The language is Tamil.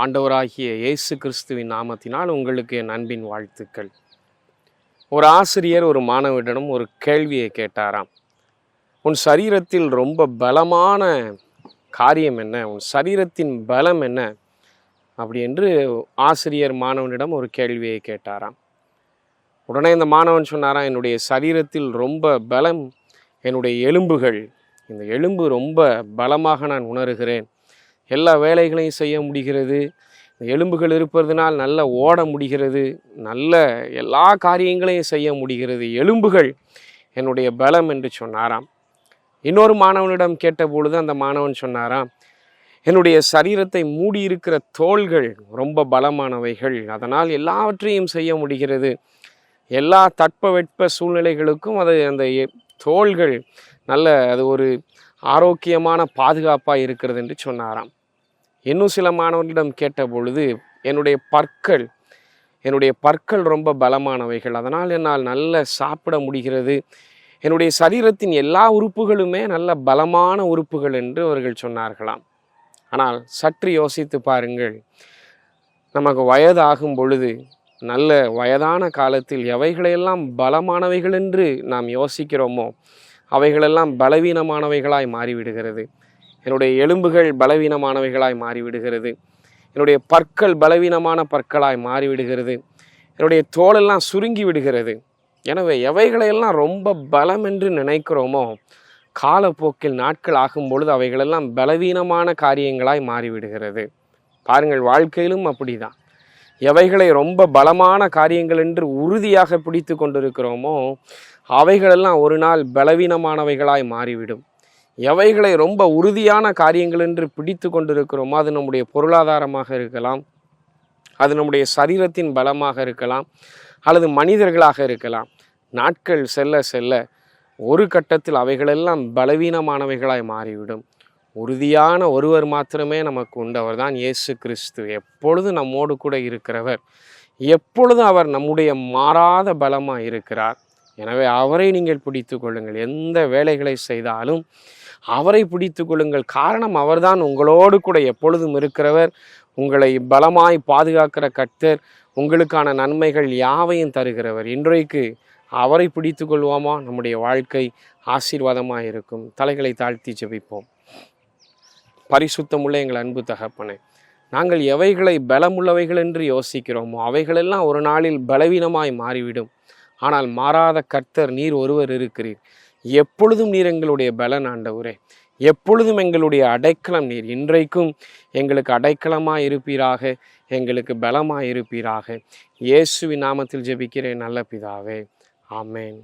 ஆண்டவராகிய இயேசு கிறிஸ்துவின் நாமத்தினால் உங்களுக்கு என் அன்பின் வாழ்த்துக்கள். ஒரு ஆசிரியர் ஒரு மாணவனிடம் ஒரு கேள்வியை கேட்டாராம். உன் சரீரத்தில் ரொம்ப பலமான காரியம் என்ன? உன் சரீரத்தின் பலம் என்ன? அப்படி என்று ஆசிரியர் மாணவனிடம் ஒரு கேள்வியை கேட்டாராம். உடனே இந்த மாணவன் சொன்னாராம் என்னுடைய சரீரத்தில் ரொம்ப பலம் என்னுடைய எலும்புகள் இந்த எலும்பு ரொம்ப பலமாக நான் உணர்கிறேன். எல்லா வேலைகளையும் செய்ய முடிகிறது. எலும்புகள் இருப்பதனால் நல்ல ஓட முடிகிறது. நல்ல எல்லா காரியங்களையும் செய்ய முடிகிறது. எலும்புகள் என்னுடைய பலம் என்று சொன்னாராம். இன்னொரு மாணவனிடம் கேட்டபொழுது அந்த மாணவன் சொன்னாராம் என்னுடைய சரீரத்தை மூடி இருக்கிற தோள்கள் ரொம்ப பலமானவைகள். அதனால் எல்லாவற்றையும் செய்ய முடிகிறது. எல்லா தட்பவெட்ப சூழ்நிலைகளுக்கும் அது அந்த தோள்கள் நல்ல அது ஒரு ஆரோக்கியமான பாதுகாப்பாக இருக்கிறது என்று சொன்னாராம். இன்னும் சில மாணவர்களிடம் கேட்ட பொழுது என்னுடைய பற்கள் என்னுடைய பற்கள் ரொம்ப பலமானவைகள். அதனால் என்னால் நல்ல சாப்பிட முடிகிறது. என்னுடைய சரீரத்தின் எல்லா உறுப்புகளுமே நல்ல பலமான உறுப்புகள் என்று அவர்கள் சொன்னார்களாம். ஆனால் சற்று யோசித்து பாருங்கள் நமக்கு வயதாகும் பொழுது நல்ல வயதான காலத்தில் எவைகளையெல்லாம் பலமானவைகள் என்று நாம் யோசிக்கிறோமோ அவைகளெல்லாம் பலவீனமானவைகளாய் மாறிவிடுகிறது. என்னுடைய எலும்புகள் பலவீனமானவைகளாய் மாறிவிடுகிறது. என்னுடைய பற்கள் பலவீனமான பற்களாய் மாறிவிடுகிறது. என்னுடைய தோலெல்லாம் சுருங்கி விடுகிறது எனவே எவைகளையெல்லாம் ரொம்ப பலம் என்று நினைக்கிறோமோ காலப்போக்கில் நாட்கள் ஆகும் பொழுது அவைகளெல்லாம் பலவீனமான காரியங்களாய் மாறிவிடுகிறது. பாருங்கள் வாழ்க்கையிலும் அப்படிதான். எவைகளை ரொம்ப பலமான காரியங்கள் என்று உறுதியாக பிடித்து கொண்டிருக்கிறோமோ அவைகளெல்லாம் ஒரு நாள் பலவீனமானவைகளாய் மாறிவிடும். எவைகளை ரொம்ப உறுதியான காரியங்கள் என்று பிடித்து கொண்டிருக்கிறோமோ அது நம்முடைய பொருளாதாரமாக இருக்கலாம் அது நம்முடைய சரீரத்தின் பலமாக இருக்கலாம் அல்லது மனிதர்களாக இருக்கலாம். நாட்கள் செல்ல செல்ல ஒரு கட்டத்தில் அவைகளெல்லாம் பலவீனமானவைகளாய் மாறிவிடும். உறுதியான ஒருவர் மாத்திரமே நமக்கு உண்டவர் தான் இயேசு கிறிஸ்து. எப்பொழுதும் நம்மோடு கூட இருக்கிறவர் எப்பொழுதும் அவர் நம்முடைய மாறாத பலமாக இருக்கிறார். எனவே அவரை நீங்கள் பிடித்து கொள்ளுங்கள். எந்த வேலைகளை செய்தாலும் அவரை பிடித்து கொள்ளுங்கள். காரணம் அவர்தான் உங்களோடு கூட எப்பொழுதும் இருக்கிறவர். உங்களை பலமாய் பாதுகாக்கிற கர்த்தர் உங்களுக்கான நன்மைகள் யாவையும் தருகிறவர். இன்றைக்கு அவரை பிடித்து கொள்வோமா? நம்முடைய வாழ்க்கை ஆசீர்வாதமாக இருக்கும். தலைகளை தாழ்த்தி ஜெபிப்போம். பரிசுத்தமுள்ள எங்கள் அன்பு தகப்பனே நாங்கள் எவைகளை பலமுள்ளவைகள் என்று யோசிக்கிறோமோ அவைகளெல்லாம் ஒரு நாளில் பலவீனமாய் மாறிவிடும். ஆனால் மாறாத கர்த்தர் நீர் ஒருவர் இருக்கிறீர். எப்பொழுதும் நீர் எங்களுடைய பலன் ஆண்டவரே. எப்பொழுதும் எங்களுடைய அடைக்கலம் நீர். இன்றைக்கும் எங்களுக்கு அடைக்கலமாக இருப்பீராக எங்களுக்கு பலமாக இருப்பீராக. இயேசுவின் நாமத்தில் ஜெபிக்கிறேன் நல்ல பிதாவே. ஆமேன்.